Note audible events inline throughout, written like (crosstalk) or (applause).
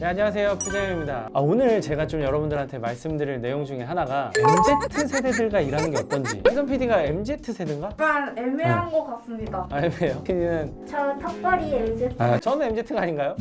네, 안녕하세요. 푸재입니다. 아, 오늘 제가 좀 여러분들한테 말씀드릴 내용 중에 하나가 MZ 세대들과 일하는 게 어떤지. 혜선 PD가 MZ 세대인가? 약간 애매한 것 같습니다. 아, 아니에요. PD는 저 턱걸이 MZ 아, 저는 MZ가 아닌가요?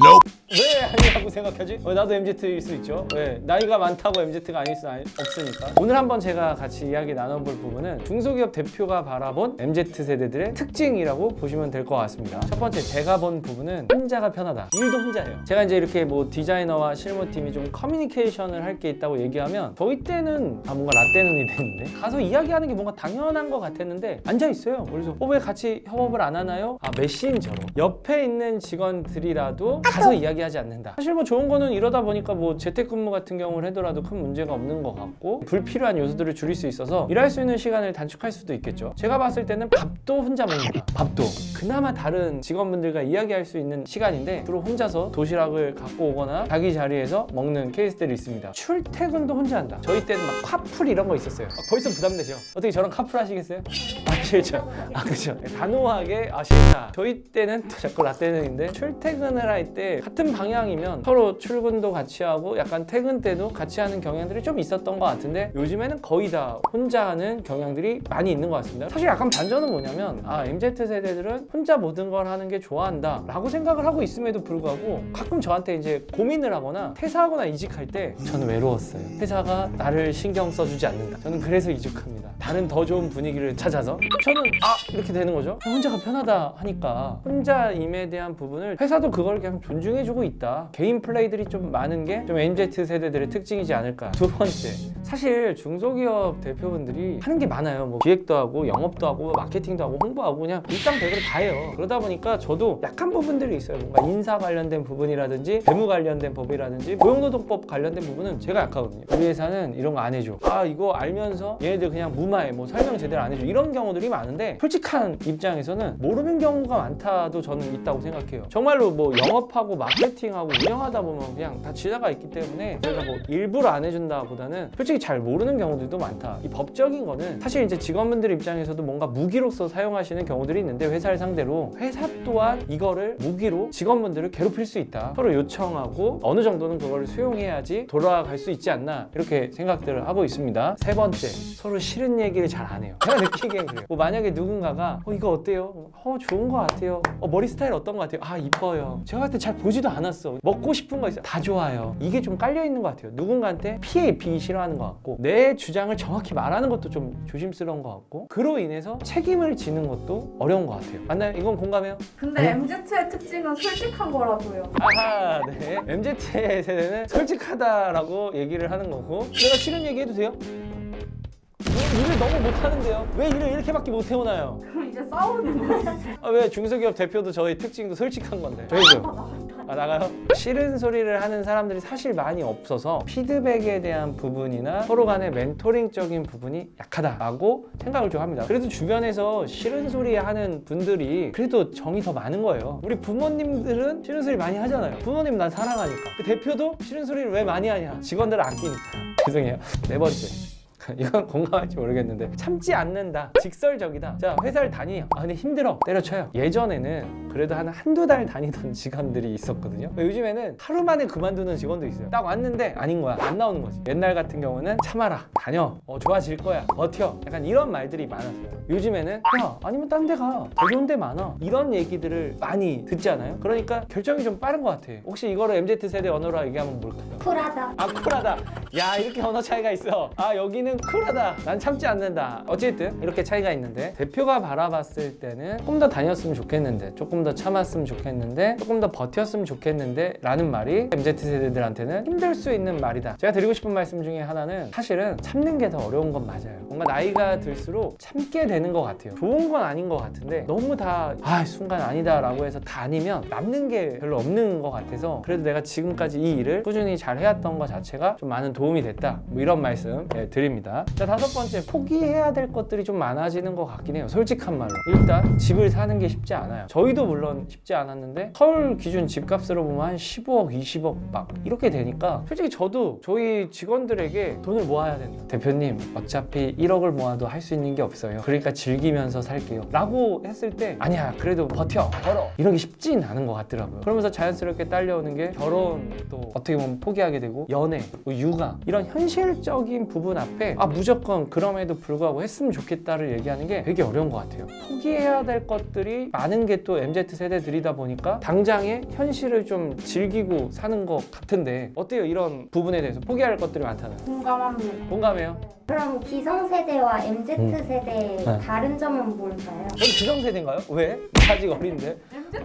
왜 아니라고 생각하지? 어, 나도 MZ일 수 있죠. 왜 나이가 많다고 MZ가 아닐 수 아니- 없으니까. 오늘 한번 제가 같이 이야기 나눠볼 부분은 중소기업 대표가 바라본 MZ 세대들의 특징이라고 보시면 될 것 같습니다. 첫 번째 제가 본 부분은 혼자가 편하다. 일도 혼자예요. 제가 이제 이렇게 뭐 디자 이너와 실무팀이 좀 커뮤니케이션을 할 게 있다고 얘기하면 저희 때는 아 뭔가 라떼눈이 됐는데 가서 이야기하는 게 뭔가 당연한 것 같았는데 앉아 있어요. 그래서 어, 왜 같이 협업을 안 하나요? 아 메신저로 옆에 있는 직원들이라도 가서 이야기하지 않는다. 사실 뭐 좋은 거는 이러다 보니까 뭐 재택근무 같은 경우를 하더라도 큰 문제가 없는 것 같고 불필요한 요소들을 줄일 수 있어서 일할 수 있는 시간을 단축할 수도 있겠죠. 제가 봤을 때는 밥도 혼자 먹는다. 밥도 그나마 다른 직원분들과 이야기할 수 있는 시간인데 주로 혼자서 도시락을 갖고 오거나 자기 자리에서 먹는 케이스들이 있습니다. 출퇴근도 혼자 한다. 저희 때는 막 카풀 이런 거 있었어요. 아, 벌써 부담되죠. 어떻게 저랑 카풀 하시겠어요? 아 싫죠. 아 그렇죠. 단호하게 아 싫다. 저희 때는 또 자꾸 라떼는인데 출퇴근을 할 때 같은 방향이면 서로 출근도 같이 하고 약간 퇴근 때도 같이 하는 경향들이 좀 있었던 것 같은데 요즘에는 거의 다 혼자 하는 경향들이 많이 있는 것 같습니다. 사실 약간 반전은 뭐냐면 아 MZ 세대들은 혼자 모든 걸 하는 게 좋아한다 라고 생각을 하고 있음에도 불구하고 가끔 저한테 이제 고민 을 하거나 퇴사하거나 이직할 때 저는 외로웠어요. 회사가 나를 신경 써주지 않는다. 저는 그래서 이직합니다. 다른 더 좋은 분위기를 찾아서 저는 아 이렇게 되는 거죠. 혼자가 편하다 하니까 혼자임에 대한 부분을 회사도 그걸 그냥 존중해주고 있다. 개인 플레이들이 좀 많은 게 좀 MZ 세대들의 특징이지 않을까. 두 번째 사실 중소기업 대표분들이 하는 게 많아요. 뭐 기획도 하고 영업도 하고 마케팅도 하고 홍보하고 그냥 일당백으로 다 해요. 그러다 보니까 저도 약한 부분들이 있어요. 뭔가 인사 관련된 부분이라든지 재무 관련된 법이라든지 고용노동법 관련된 부분은 제가 약하거든요. 우리 회사는 이런 거 안 해줘. 아 이거 알면서 얘네들 그냥 무마해. 뭐 설명 제대로 안 해줘. 이런 경우들이 많은데 솔직한 입장에서는 모르는 경우가 많다도 저는 있다고 생각해요. 정말로 뭐 영업하고 마케팅하고 운영하다 보면 그냥 다 지나가 있기 때문에 제가 뭐 일부러 안 해준다 보다는 솔직히 잘 모르는 경우들도 많다. 이 법적인 거는 사실 이제 직원분들 입장에서도 뭔가 무기로서 사용하시는 경우들이 있는데 회사를 상대로 회사 또한 이거를 무기로 직원분들을 괴롭힐 수 있다. 서로 요청하고 어느 정도는 그걸 수용해야지 돌아갈 수 있지 않나 이렇게 생각들을 하고 있습니다. 세 번째 서로 싫은 얘기를 잘 안 해요. 제가 느끼기엔 그래요. 뭐 만약에 누군가가 어 이거 어때요? 어 좋은 거 같아요. 어 머리 스타일 어떤 거 같아요? 아 이뻐요. 제가 그때 잘 보지도 않았어. 먹고 싶은 거 있어요. 다 좋아요. 이게 좀 깔려 있는 것 같아요. 누군가한테 피해 입히기 싫어하는 것 같고 내 주장을 정확히 말하는 것도 좀 조심스러운 것 같고 그로 인해서 책임을 지는 것도 어려운 것 같아요. 맞나요? 이건 공감해요? 근데 네? MZ의 특징은 솔직한 거라고요. 아하, 네. MZ 세대는 솔직하다라고 얘기를 하는 거고 내가 싫은 얘기 해도 돼요? 왜 일을 너무 못하는데요? 왜 일을 이렇게밖에 못 해오나요? 그럼 이제 싸우는 거야. 아, 왜 중소기업 대표도 저희 특징도 솔직한 건데 저희도 (laughs) 아 나가요? 싫은 소리를 하는 사람들이 사실 많이 없어서 피드백에 대한 부분이나 서로 간의 멘토링적인 부분이 약하다라고 생각을 좀 합니다. 그래도 주변에서 싫은 소리 하는 분들이 그래도 정이 더 많은 거예요. 우리 부모님들은 싫은 소리 많이 하잖아요. 부모님 난 사랑하니까. 그 대표도 싫은 소리를 왜 많이 하냐? 직원들을 아끼니까. (laughs) 죄송해요. 네 번째. (laughs) 이건 공감할지 모르겠는데 참지 않는다 직설적이다 자 회사를 다니 아 근데 힘들어 때려쳐요 예전에는 그래도 한 한두 달 다니던 (laughs) 직원들이 있었거든요. 요즘에는 하루 만에 그만두는 직원도 있어요. 딱 왔는데 아닌 거야. 안 나오는 거지. 옛날 같은 경우는 참아라 다녀 어 좋아질 거야 버텨. 약간 이런 말들이 많았어요. 요즘에는 야 아니면 딴 데 가. 더 좋은 데 많아. 이런 얘기들을 많이 듣잖아요. 그러니까 결정이 좀 빠른 것 같아 혹시 이거를 MZ세대 언어로 얘기하면 뭘까요? 쿨하다. 아 쿨하다. 야 이렇게 언어 차이가 있어. 아 여기는 쿨하다. 난 참지 않는다. 어쨌든 이렇게 차이가 있는데 대표가 바라봤을 때는 조금 더 다녔으면 좋겠는데 조금 더 참았으면 좋겠는데 조금 더 버텼으면 좋겠는데 라는 말이 MZ세대들한테는 힘들 수 있는 말이다. 제가 드리고 싶은 말씀 중에 하나는 사실은 참는 게 더 어려운 건 맞아요. 뭔가 나이가 들수록 참게 되는 것 같아요. 좋은 건 아닌 것 같은데 너무 다 아 순간 아니다 라고 해서 다니면 남는 게 별로 없는 것 같아서 그래도 내가 지금까지 이 일을 꾸준히 잘 해왔던 것 자체가 좀 많은 도움이 됐다. 뭐 이런 말씀 예, 드립니다. 자 다섯 번째 포기해야 될 것들이 좀 많아지는 것 같긴 해요. 솔직한 말로. 일단 집을 사는 게 쉽지 않아요. 저희도 물론 쉽지 않았는데 서울 기준 집값으로 보면 한 15억, 20억 막 이렇게 되니까 솔직히 저도 저희 직원들에게 돈을 모아야 된다. 대표님 어차피 1억을 모아도 할 수 있는 게 없어요. 그러니까 즐기면서 살게요. 라고 했을 때 아니야 그래도 버텨 벌어 이런 게 쉽진 않은 것 같더라고요. 그러면서 자연스럽게 딸려오는 게 결혼도 어떻게 보면 포기하게 되고 연애, 뭐 육아 이런 현실적인 부분 앞에 아 무조건 그럼에도 불구하고 했으면 좋겠다를 얘기하는 게 되게 어려운 것 같아요. 포기해야 될 것들이 많은 게 또 MZ 세대들이다 보니까 당장의 현실을 좀 즐기고 사는 것 같은데 어때요 이런 부분에 대해서 포기할 것들이 많다는 공감합니다. 공감해요? 그럼 기성세대와 MZ세대 네. 다른 점은 뭘까요? 저는 기성세대인가요? 왜? 아직 어린데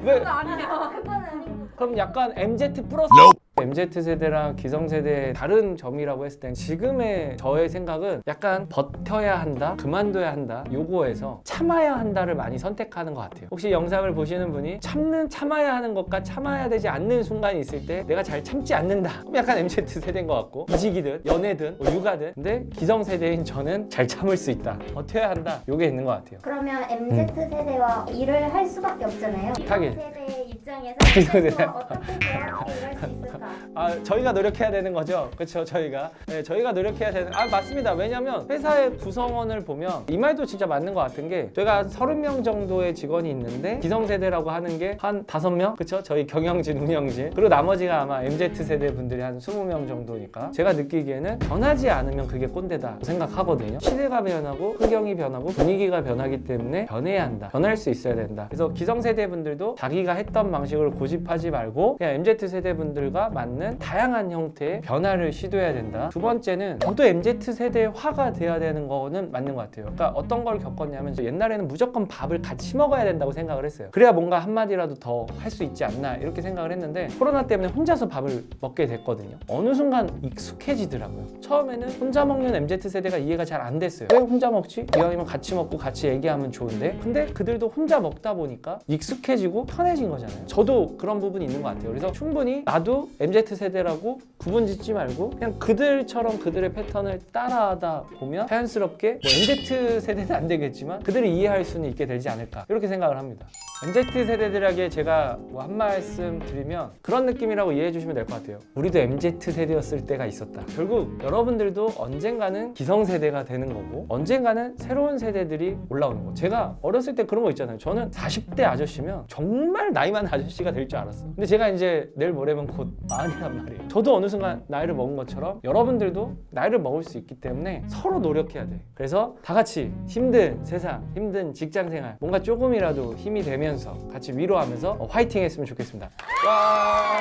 왜? MZ는 아니에요. 그건 아니고 그럼 약간 MZ 플러스 MZ 세대랑 기성 세대의 다른 점이라고 했을 땐 지금의 저의 생각은 약간 버텨야 한다, 그만둬야 한다 요거에서 참아야 한다를 많이 선택하는 것 같아요. 혹시 영상을 보시는 분이 참는 참아야 하는 것과 참아야 되지 않는 순간이 있을 때 내가 잘 참지 않는다. 그럼 약간 MZ 세대인 것 같고 이직이든 연애든 뭐 육아든 근데 기성 세대인 저는 잘 참을 수 있다, 버텨야 한다. 요게 있는 것 같아요. 그러면 MZ세대와 일을 할 수밖에 없잖아요. 하긴. 기성세대의 입장에서 (laughs) 기성세대. 어떻게 일할 수 있을까? 아 저희가 노력해야 되는 거죠? 그렇죠 저희가? 네, 저희가 노력해야 되는 아 맞습니다. 왜냐면 회사의 구성원을 보면 이 말도 진짜 맞는 것 같은 게 저희가 한 30명 정도의 직원이 있는데 기성세대라고 하는 게 한 5명? 그렇죠 저희 경영진 운영진. 그리고 나머지가 아마 MZ세대 분들이 한 20명 정도니까. 제가 느끼기에는 변하지 않으면 그게 꼰대다 생각하거든요. 시대가 변하고 환경이 변하고 분위기가 변하기 때문에 변해야 한다. 변할 수 있어야 된다. 그래서 기성세대 분들도 자기가 했던 방식을 고집하지 말고 그냥 MZ세대 분들과 맞는 다양한 형태의 변화를 시도해야 된다. 두 번째는 저도 MZ세대화가 돼야 되는 거는 맞는 것 같아요. 그러니까 어떤 걸 겪었냐면 저 옛날에는 무조건 밥을 같이 먹어야 된다고 생각을 했어요. 그래야 뭔가 한마디라도 더 할 수 있지 않나 이렇게 생각을 했는데 코로나 때문에 혼자서 밥을 먹게 됐거든요. 어느 순간 익숙해지더라고요. 처음에는 혼자 먹는 MZ세대가 이해가 잘 안 됐어요. 왜 혼자 먹지? 이왕이면 같이 먹고 같이 얘기하면 좋은데. 근데 그들도 혼자 먹다 보니까 익숙해지고 편해진 거잖아요. 저도 그런 부분이 있는 것 같아요. 그래서 충분히 나도 MZ세대라고 구분 짓지 말고 그냥 그들처럼 그들의 패턴을 따라하다 보면 자연스럽게 뭐 MZ세대는 안 되겠지만 그들이 이해할 수는 있게 되지 않을까. 이렇게 생각을 합니다 MZ 세대들에게 제가 뭐 한 말씀 드리면 그런 느낌이라고 이해해 주시면 될 것 같아요. 우리도 MZ 세대였을 때가 있었다. 결국 여러분들도 언젠가는 기성 세대가 되는 거고 언젠가는 새로운 세대들이 올라오는 거. 제가 어렸을 때 그런 거 있잖아요. 저는 40대 아저씨면 정말 나이 많은 아저씨가 될 줄 알았어요. 근데 제가 이제 내일 모레면 곧 마흔이란 말이에요. 저도 어느 순간 나이를 먹은 것처럼 여러분들도 나이를 먹을 수 있기 때문에 서로 노력해야 돼. 그래서 다 같이 힘든 세상, 힘든 직장 생활 뭔가 조금이라도 힘이 되면 서 같이 위로하면서 어, 화이팅 했으면 좋겠습니다. 와.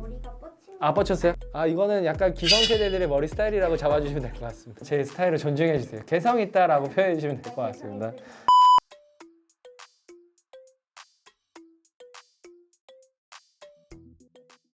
머리가 뻗친 아 뻗쳤어요? 아 이거는 약간 기성세대들의 머리 스타일이라고 잡아주시면 될 것 같습니다. 제 스타일을 존중해 주세요. 개성 있다라고 표현해 주시면 될 것 같습니다.